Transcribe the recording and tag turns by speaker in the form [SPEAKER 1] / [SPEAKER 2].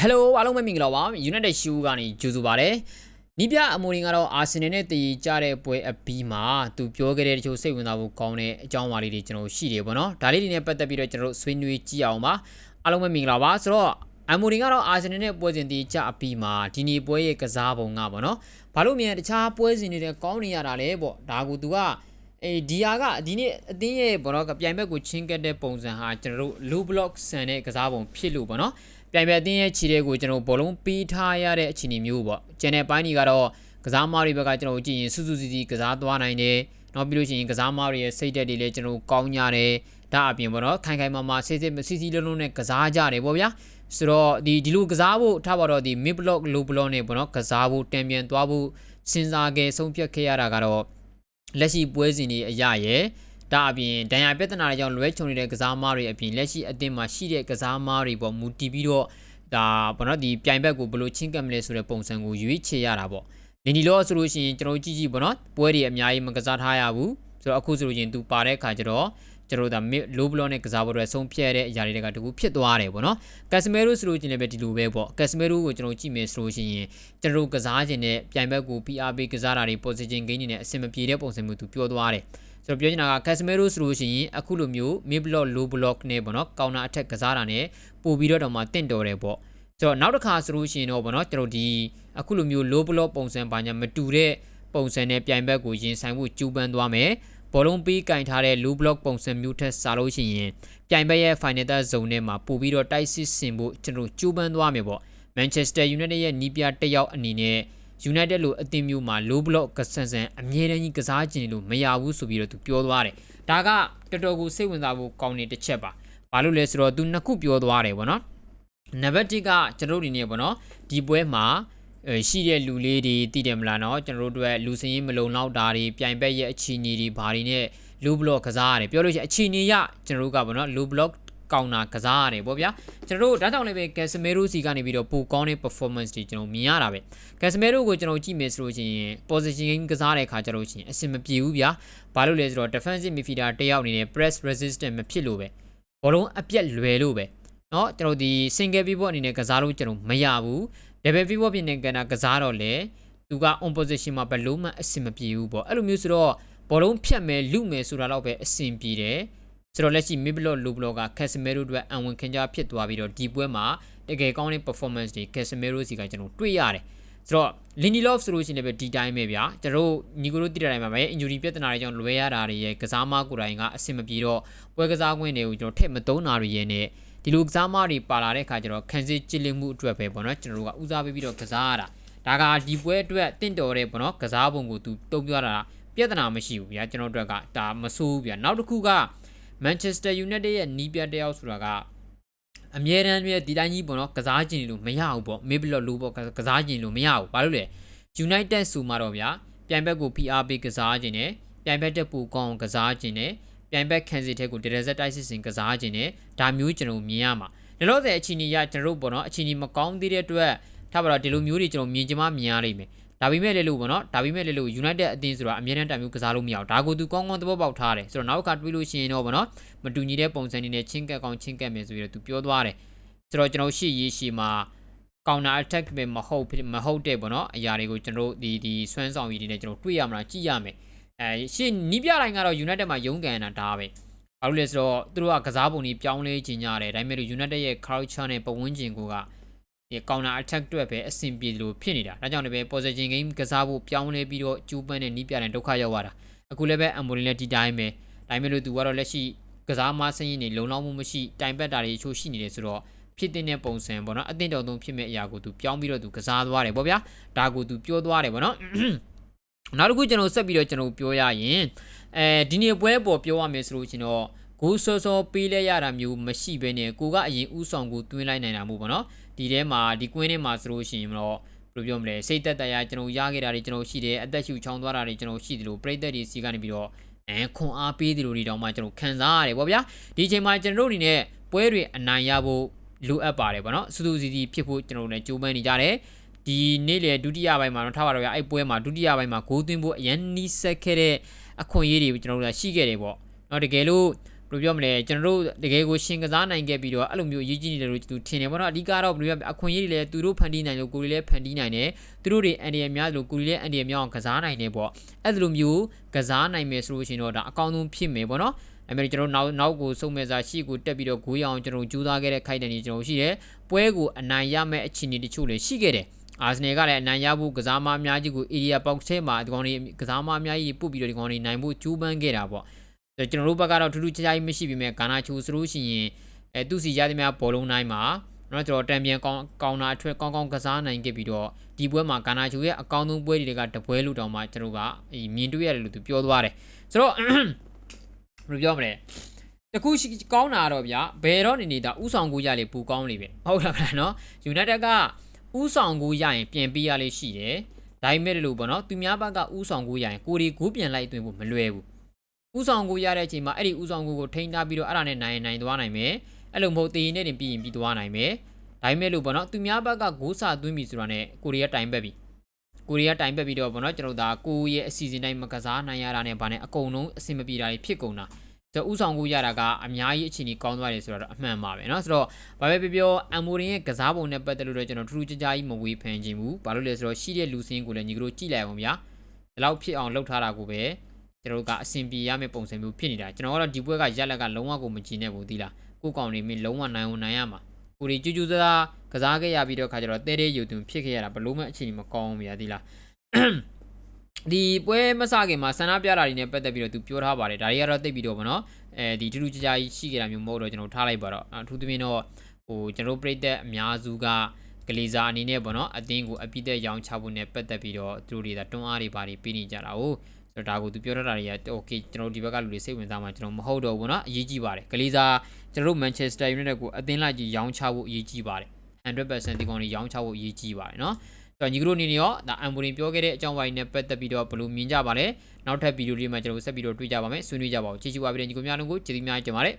[SPEAKER 1] ဟယ်လိုအားလုံးပဲမင်္ဂလာပါ United Shoe ကနေကြိုဆိုပါရစေနီးပြအမိုရင်ကတော့အာဆင်နယ်နဲ့တည်ကြတဲ့ပွဲအပြီးမှာသူပြောခဲ့တဲ့တချို့စိတ်ဝင်စားဖို့ကောင်းတဲ့အကြောင်းအရာလေးတွေကျွန်တော်ရှိတယ်ပေါ့နော်ဒါလေးတွေနဲ့ပတ်သက်ပြီးတော့ကျွန်တော်တို့ဆွေးနွေးကြည့်အောင်ပါအားလုံးပဲမင်္ဂလာပါဆိုတော့အမိုရင်ကတော့အာဆင်နယ်နဲ့ပွဲစဉ်တည်ကြအပြီးမှာဒီနေ့ပွဲရဲ့ကစားပုံကပေါ့နော်ဘာလို့မြန်တခြားပွဲစဉ်တွေနဲ့ကောင်းနေရတာလဲပေါ့ဒါကူသူက အေးဒီဟာကဒီနေ့အသင်းရဲ့ဘောတော့ပြိုင်ဘက်ကိုချင်းကတ်တဲ့ပုံစံဟာကျွန်တော်တို့ low block ဆန်တဲ့ကစားပုံဖြစ်လို့ပေါ့နော်ပြိုင်ဘက်အသင်းရဲ့ခြေတွေကိုကျွန်တော်ဘောလုံးပေးထားရတဲ့အခြေအနေမျိုးပေါ့ကျန်တဲ့ပိုင်းတွေကတော့ကစားမားတွေဘက်ကကျွန်တော်ကြည့်ရင်စူးစူးစီစီကစားသွားနိုင်တယ်နောက်ပြီးလို့ရှိရင်ကစားမားတွေရဲ့စိတ်ဓာတ်တွေလည်းကျွန်တော်ကောင်းကြတယ်ဒါအပြင်ပေါ့နော်ခိုင်ခိုင်မာမာစစ်စစ်စီစီလုံးလုံးနဲ့ကစားကြတယ်ပေါ့ဗျာဆိုတော့ဒီဒီလိုကစားဖို့ထားပါတော့ဒီ mid block low block နဲ့ပေါ့နော်ကစားဖို့တံပြန်သွားဖို့စဉ်းစားခဲ့ဆုံးဖြတ်ခဲ့ရတာကတော့ လက်ရှိပွဲစဉ်တွေအရရဲ့ဒါအပြင်ဒဏ်ရာပြဿနာတွေကြောင့်လွဲချုံနေတဲ့ကစားမားတွေအပြင်လက်ရှိအသင်းမှာရှိတဲ့ကစားမားတွေပေါ့မူတည်ပြီးတော့ဒါဘာလို့ဒီပြိုင်ဘက်ကိုဘယ်လိုချင်းကပ်မလဲဆိုတဲ့ပုံစံကိုရွေးချယ်ရတာပေါ့လင်ဒီလောဆိုလို့ရှိရင်ကျွန်တော်ကြည့်ကြည့်ပေါ့နော်ပွဲတွေအများကြီးမကစားထားရဘူးဆိုတော့အခုဆိုလို့ရှိရင်သူပါတဲ့အခါကျတော့ ကျွန်တော်တို့ဒါ low block နဲ့ကစားဖို့အတွက်ဆုံးဖြတ်တဲ့အရာတွေကတကူဖြစ်သွားတယ်ပေါ့နော်ကက်စမဲရိုဆိုလို့ချင်းလည်းပဲဒီလိုပဲပေါ့ကက်စမဲရိုကိုကျွန်တော်ကြည့်မယ်ဆိုလို့ရှိရင်ကျွန်တော်တို့ကစားခြင်းနဲ့ပြိုင်ဘက်ကို PRP ကစားတာတွေ position gain တွေနဲ့အဆင်မပြေတဲ့ပုံစံမျိုးသူပြောသွားတယ်ဆိုတော့ပြောချင်တာက Casemiro ဆိုလို့ရှိရင်အခုလိုမျိုး mid block low block နဲ့ပေါ့နော် counter attack ကစားတာနဲ့ပို့ပြီးတော့တော့မှတင့်တော်တယ်ပေါ့ဆိုတော့နောက်တစ်ခါဆိုလို့ရှိရင်တော့ပေါ့နော်ကျွန်တော်ဒီအခုလိုမျိုး low block ပုံစံပါညာမတူတဲ့ပုံစံနဲ့ပြိုင်ဘက်ကိုရင်ဆိုင်ဖို့ကြိုးပမ်းသွားမယ် ဘောလုံးပေးကင်ထားတဲ့ low block ပုံစံမျိုးထက်စားလို့ရှိရင်ပြိုင်ဘက်ရဲ့ final third zone ထဲမှာပို့ပြီးတော့တိုက်စစ်ဆင်ဖို့ကျွန်တော်ကြိုးပမ်းသွားမယ်ပေါ့ Manchester United ရဲ့နီးပြတစ်ယောက်အနေနဲ့ United လို့အသင်းမျိုးမှာ low block ကဆန်ဆန်အမြဲတမ်းကြီးကစားကျင်လို့မရဘူးဆိုပြီးတော့သူပြောသွားတယ်။ဒါကတော်တော်ကိုစိတ်ဝင်စားဖို့ကောင်းတဲ့တစ်ချက်ပါ။ဘာလို့လဲဆိုတော့သူနှစ်ခုပြောသွားတယ်ပေါ့နော်။နံပါတ်1ကကျွန်တော်တို့ဒီနေ့ပေါ့နော်ဒီပွဲမှာ ရှိတဲ့လူလေးတွေတည်တယ်မလားနော်ကျွန်တော်တို့အတွက်လူစင်းရင်မလုံလောက်တာတွေပြိုင်ဘက်ရဲ့အခြေအနေတွေဘာတွေနဲ့ low block ကစားရတယ်ပြောလို့ရှိရင်အခြေအနေရကျွန်တော်တို့ကပေါ့နော် low block ကောင်တာကစားရတယ်ပေါ့ဗျာကျွန်တော်တို့ဒါကြောင့်လည်းပဲ Casemiro စီကနေပြီးတော့ပိုကောင်းတဲ့ performance တွေကျွန်တော်မြင်ရတာပဲ Casemiro ကိုကျွန်တော်ကြည့်မယ်ဆိုလို့ရှိရင် position game ကစားတဲ့အခါကျတော့ရှင်အဆင်မပြေဘူးဗျာဘာလို့လဲဆိုတော့ defensive midfielder တယောက်အနေနဲ့ press resistant မဖြစ်လို့ပဲဘောလုံးအပြက်လွယ်လို့ပဲเนาะကျွန်တော်ဒီ single pivot အနေနဲ့ကစားလို့ကျွန်တော်မရဘူး double pivot ဖြစ်နေကနာကစားတော့လေသူက on position မှာဘယ်လုံးမှအဆင်မပြေဘူးပေါ့အဲ့လိုမျိုးဆိုတော့ဘောလုံးဖြတ်မယ်လူမယ်ဆိုတာတော့ပဲအဆင်ပြေတယ်ဆိုတော့လက်ရှိ Miblo Loblo က Casemiro အတွက်အံဝင်ခင်ကြဖြစ်သွားပြီးတော့ဒီပွဲမှာတကယ်ကောင်းတဲ့ performance တွေ Casemiro စီကကျွန်တော်တွေ့ရတယ်ဆိုတော့ Lindelof ဆိုလို့ရှိရင်လည်းဒီတိုင်းပဲဗျာကျွန်တော်ညီကိုတို့တိတဲ့တိုင်းမှာပဲ injury ပြဿနာတွေကြောင့်လွဲရတာတွေရဲ့ကစားမကိုယ်တိုင်ကအဆင်မပြေတော့ပွဲကစားခွင့်တွေကိုကျွန်တော်ထည့်မသုံးတာတွေရဲ့နဲ့ ဒီလိုကစားမတွေပါလာတဲ့အခါကျတော့ခံစစ်ကြည်လင်မှုအတွက်ပဲပေါ့နော်ကျွန်တော်တို့ကဦးစားပေးပြီးတော့ကစားရတာဒါကဒီပွဲအတွက်တင့်တော်တဲ့ပေါ့နော်ကစားပုံကိုသူတုံ့ပြောတာပြဿနာမရှိဘူးဗျာကျွန်တော်တို့ကဒါမဆိုးဘူးဗျာနောက်တစ်ခုက Manchester United ရဲ့နီးပြတယောက်ဆိုတာကအမြဲတမ်းပြဒီတိုင်းကြီးပေါ့နော်ကစားကျင်လို့မရဘူးပေါ့ Midfield လို့ပေါ့ကစားကျင်လို့မရဘူးဘာလို့လဲ United ဆိုမှတော့ဗျာပြိုင်ဘက်ကို PR ပေးကစားကျင်တယ်ပြိုင်ဘက်တက်ပူကောင်းကစားကျင်တယ် ပြိုင်ဘက်ခံစီတဲ့ကိုဒရဇက်တိုက်စစ်စင်ကစားကျင်တယ်ဒါမျိုးကျွန်တော်မြင်ရမှာလောလောဆယ်အချိန်ကြီးရကျွန်တော်တို့ပေါ့နော်အချိန်ကြီးမကောင်းသေးတဲ့အတွက်ထားပါတော့ဒီလိုမျိုးတွေကျွန်တော်မြင်ချင်မှမြင်ရလိမ့်မယ်ဒါပေမဲ့လည်းလို့ပေါ့နော်ဒါပေမဲ့လည်းလို့ United အသင်းဆိုတာအမြဲတမ်းတိုင်မျိုးကစားလို့မရဘူးဒါကိုသူကောင်းကောင်းသဘောပေါက်ထားတယ်ဆိုတော့နောက်တစ်ခါတွေးလို့ရှိရင်တော့ပေါ့နော်မတူညီတဲ့ပုံစံတွေနဲ့ချင်းကက်ကောင်းချင်းကက်မယ်ဆိုပြီးတော့သူပြောသွားတယ်ဆိုတော့ကျွန်တော်ရှေ့ရေးရှေ့မှာ counter attack ပဲမဟုတ်မဟုတ်တဲ့ပေါ့နော်အရာတွေကိုကျွန်တော်ဒီဒီဆွမ်းဆောင်ရည်တွေနဲ့ကျွန်တော်တွေ့ရမှာကြည့်ရမယ် အဲရှေ့နီးပြတိုင်းကတော့ United မှာရုန်းကန်တာဒါပဲဘာလို့လဲဆိုတော့သူတို့ကကစားပုံကြီးပြောင်းလဲခြင်းကြတယ်ဒါပေမဲ့ United ရဲ့ culture နဲ့ပတ်ဝန်းကျင်ကိုကဒီ counter attack အတွက်ပဲအဆင်ပြေလို့ဖြစ်နေတာဒါကြောင့်လည်းပဲ position game ကစားဖို့ပြောင်းလဲပြီးတော့ကျူးပန်းတဲ့နီးပြတဲ့ဒုက္ခရောက်လာတာအခုလည်းပဲ Amorim လည်းဒီတိုင်းပဲဒါပေမဲ့လို့သူကတော့လက်ရှိကစားမဆင်းရင်နေလုံလောက်မှုမရှိတိုင်ပတ်တာတွေချို့ရှိနေတယ်ဆိုတော့ဖြစ်တဲ့ပုံစံပေါ့နော်အသင့်တော်ဆုံးဖြစ်မဲ့အရာကိုသူပြောင်းပြီးတော့သူကစားသွားတယ်ပေါ့ဗျာဒါကိုသူပြောသွားတယ်ပေါ့နော် နောက်တစ်ခုကျွန်တော်ဆက်ပြီးတော့ကျွန်တော်ပြောရရင်အဲဒီနေ့ပွဲပေါ်ပြောရမယ်ဆိုလို့ကျွန်တော်ဂိုးစောစောပေးလဲရတာမျိုးမရှိဘဲနဲ့ကိုကအရင်ဥဆောင်ကိုတွင်းလိုက်နိုင်တာမျိုးပေါ့နော်ဒီထဲမှာဒီကွင်းထဲမှာဆိုလို့ရှိရင်တော့ဘယ်လိုပြောမလဲစိတ်သက်တရားကျွန်တော်ရခဲ့တာတွေကျွန်တော်ရှိတယ်အသက်ရှူချောင်းသွားတာတွေကျွန်တော်ရှိတယ်လို့ပြိသက်တွေစီကနေပြီးတော့အဲခွန်အားပေးတယ်လို့ဒီတောင်မှကျွန်တော်ခံစားရတယ်ပေါ့ဗျာဒီအချိန်မှာကျွန်တော်တို့အနေနဲ့ပွဲတွေအနိုင်ရဖို့လိုအပ်ပါတယ်ပေါ့နော်စူးစူးစီစီဖြစ်ဖို့ကျွန်တော်တို့လည်းကြိုးပမ်းနေကြတယ် ဒီနေ့လေဒုတိယပိုင်းမှာတော့ထားပါတော့ဗျာအဲ့ပွဲမှာဒုတိယပိုင်းမှာဂိုးသွင်းဖို့အရန်နီးဆက်ခဲ့တဲ့အခွင့်အရေးတွေကျွန်တော်တို့ကရှိခဲ့တယ်ပေါ့နော်တကယ်လို့ဘယ်လိုပြောမလဲကျွန်တော်တို့တကယ်ကိုရှင်ကစားနိုင်ခဲ့ပြီးတော့အဲ့လိုမျိုးအရေးကြီးနေတယ်လို့သူထင်တယ်ပေါ့နော်အဓိကတော့ဘယ်လိုပြောအခွင့်အရေးတွေလည်းသူတို့ဖန်တီးနိုင်လို့ကိုယ်တွေလည်းဖန်တီးနိုင်တယ်သူတို့တွေအန်ဒီရများလို့ကိုယ်တွေလည်းအန်ဒီရများအောင်ကစားနိုင်တယ်ပေါ့အဲ့လိုမျိုးကစားနိုင်မယ်ဆိုလို့ရှိရင်တော့ဒါအကောင်းဆုံးဖြစ်မယ်ပေါ့နော်အဲ့မဲ့ကျွန်တော်နောက်နောက်ကိုစုံမဲ့စာရှေ့ကိုတက်ပြီးတော့ဂိုးရအောင်ကျွန်တော်ကြိုးစားခဲ့တဲ့ခိုက်တန်ကြီးကျွန်တော်ရှိတယ်ပွဲကိုအနိုင်ရမဲ့အခြေအနေတချို့လည်းရှိခဲ့တယ် အာဆင်နယ်ကလည်းအနိုင်ရဖို့ကစားမအများကြီးကို area box ထဲမှာဒီကောင်တွေကစားမအများကြီးပုတ်ပြီးတော့ဒီကောင်တွေနိုင်ဖို့ကြိုးပမ်းခဲ့တာပေါ့ကျွန်တော်တို့ဘက်ကတော့ထူးထူးခြားခြားမရှိပေမဲ့ဂါနာချိုဆိုလို့ရှိရင်အဲသူစီရသည်များဘောလုံးတိုင်းမှာနော်ကျွန်တော်တံပြန်ကောင်းကောင်းတာအထွက်ကောင်းကောင်းကစားနိုင်ခဲ့ပြီးတော့ဒီပွဲမှာဂါနာချိုရဲ့အကောင်းဆုံးပွဲတွေကတပွဲလို့တောင်မှကျွန်တော်ကမြင်တွေ့ရတယ်လို့သူပြောသွားတယ်ဆိုတော့ဘယ်လိုပြောမလဲတခုကောင်းတာတော့ဗျာဘယ်တော့နေနေတာဥဆောင်ကိုရလေပူကောင်းနေပဲဟုတ်လားဗျာနော် United က ဥဆောင်ကူရရင်ပြင်ပေးရလေးရှိတယ်ဒါပေမဲ့လို့ပေါ့နော်သူများဘက်ကဥဆောင်ကူရရင်ကိုရီကူးပြန်လိုက်သွင်းဖို့မလွယ်ဘူးဥဆောင်ကိုရတဲ့အချိန်မှာအဲ့ဒီဥဆောင်ကိုကိုထိန်းထားပြီးတော့အဲ့ဒါနဲ့နိုင်နိုင်သွားနိုင်မယ်အဲ့လိုမဟုတ်တည်ရင်နဲ့တင်ပြီးရင်ပြီးသွားနိုင်မယ်ဒါပေမဲ့လို့ပေါ့နော်သူများဘက်ကဂိုးစာသွင်းပြီဆိုတာနဲ့ကိုရီးယားတိုင်ပက်ပြီကိုရီးယားတိုင်ပက်ပြီးတော့ပေါ့နော်ကျွန်တော်ဒါကိုရဲ့အစီအစဉ်တိုင်းမကစားနိုင်ရတာနဲ့ဗာနဲ့အကုန်လုံးအဆင်မပြေတာတွေဖြစ်ကုန်တာ ဆိုတော့ဥဆောင်ကိုရတာကအများကြီးအခြေအနေကောင်းသွားတယ်ဆိုတော့အမှန်ပါပဲเนาะဆိုတော့ဘာပဲပြောပြောအမ်မိုရင်ရဲ့ကစားပုံနဲ့ပတ်သက်လို့တော့ကျွန်တော်ထူးထူးခြားခြားကြီးမဝေးဖန်ခြင်းဘူးဘာလို့လဲဆိုတော့ရှိတဲ့လူစင်းကိုလည်းညီကတို့ကြည့်လိုက်အောင်ဗျာဒီလောက်ဖြစ်အောင်လှုပ်ထားတာကိုပဲ ကျွန်တော်တို့ကအဆင်ပြေရမယ့်ပုံစံမျိုးဖြစ်နေတာကျွန်တော်ကတော့ဒီပွဲကရက်လက်ကလုံးဝကိုမကြည့်နဲ့ဘူးသီလားကိုကောင်နေမင်းလုံးဝနိုင်အောင်နိုင်ရမှာကိုရီကျူးကျူးစားကစားခဲ့ရပြီးတော့ခါကျတော့တဲတဲယူသွင်းဖြစ်ခဲ့ရတာဘလို့မှအခြေအနေမကောင်းဘူးဗျာသီလား ဒီပွဲမစခင်မှာဆန္ဒပြတာတွေနဲ့ပတ်သက်ပြီးတော့သူပြောထားပါတယ်ဒါတွေကတော့တိတ်ပြီးတော့ဗောနော်အဲဒီထူးထူးခြားခြားကြီးရှိကြတာမျိုးမဟုတ်တော့ကျွန်တော်ထားလိုက်ပါတော့အထူးသဖြင့်တော့ဟိုကျွန်တော်ပြိသက်အများစုကကလေးစားအနေနဲ့ဗောနော်အတင်းကိုအပိသက်ရောင်းချဖို့နဲ့ပတ်သက်ပြီးတော့သူတို့တွေကတွန်းအားတွေပါတွေပေးနေကြတာ哦 ဆိုတော့ဒါကိုသူပြောထားတာတွေကโอเคကျွန်တော်တို့ဒီဘက်ကလူတွေစိတ်ဝင်စားမှကျွန်တော်မဟုတ်တော့ဘူးเนาะအရေးကြီးပါတယ်ဂလီစာကျွန်တော်တို့ Manchester United ကိုအသင်းလိုက်ကြီးရောင်းချဖို့အရေးကြီးပါတယ်100%ဒီကောင်တွေရောင်းချဖို့အရေးကြီးပါတယ်เนาะဆို တော့ညီကတို့အနေနဲ့ရောဒါအမ်ဘူရင်ပြောခဲ့တဲ့အကြောင်းပိုင်းနဲ့ပတ်သက်ပြီးတော့ဘယ်လိုမြင်ကြပါလဲနောက်ထပ်ဗီဒီယိုလေးမှာကျွန်တော်တို့ဆက်ပြီးတော့တွေ့ကြပါမယ်ဆွေးနွေးကြပါဦးကြည့်ကြပါပြီးတဲ့ညီကိုများလုံးကိုကျေးဇူးများတင်ပါတယ်